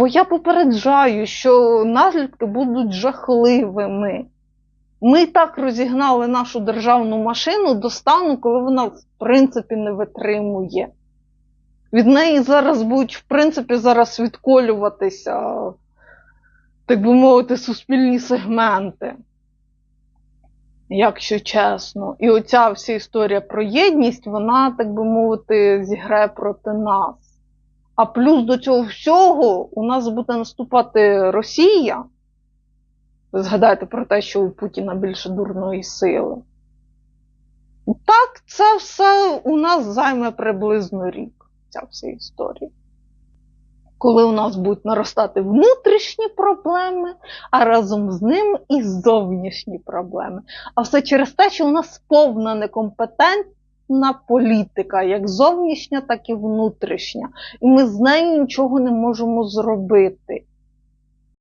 Бо я попереджаю, що наслідки будуть жахливими. Ми так розігнали нашу державну машину до стану, коли вона в принципі не витримує. Від неї зараз будуть, в принципі, зараз відколюватися, так би мовити, суспільні сегменти. Якщо чесно. І оця вся історія про єдність, вона, так би мовити, зіграє проти нас. А плюс до цього всього у нас буде наступати Росія. Ви згадайте про те, що у Путіна більше дурної сили. Так, це все у нас займе приблизно рік, ця вся історія. Коли у нас будуть наростати внутрішні проблеми, а разом з ним і зовнішні проблеми. А все через те, що у нас повна некомпетентна політика, як зовнішня, так і внутрішня. І ми з нею нічого не можемо зробити.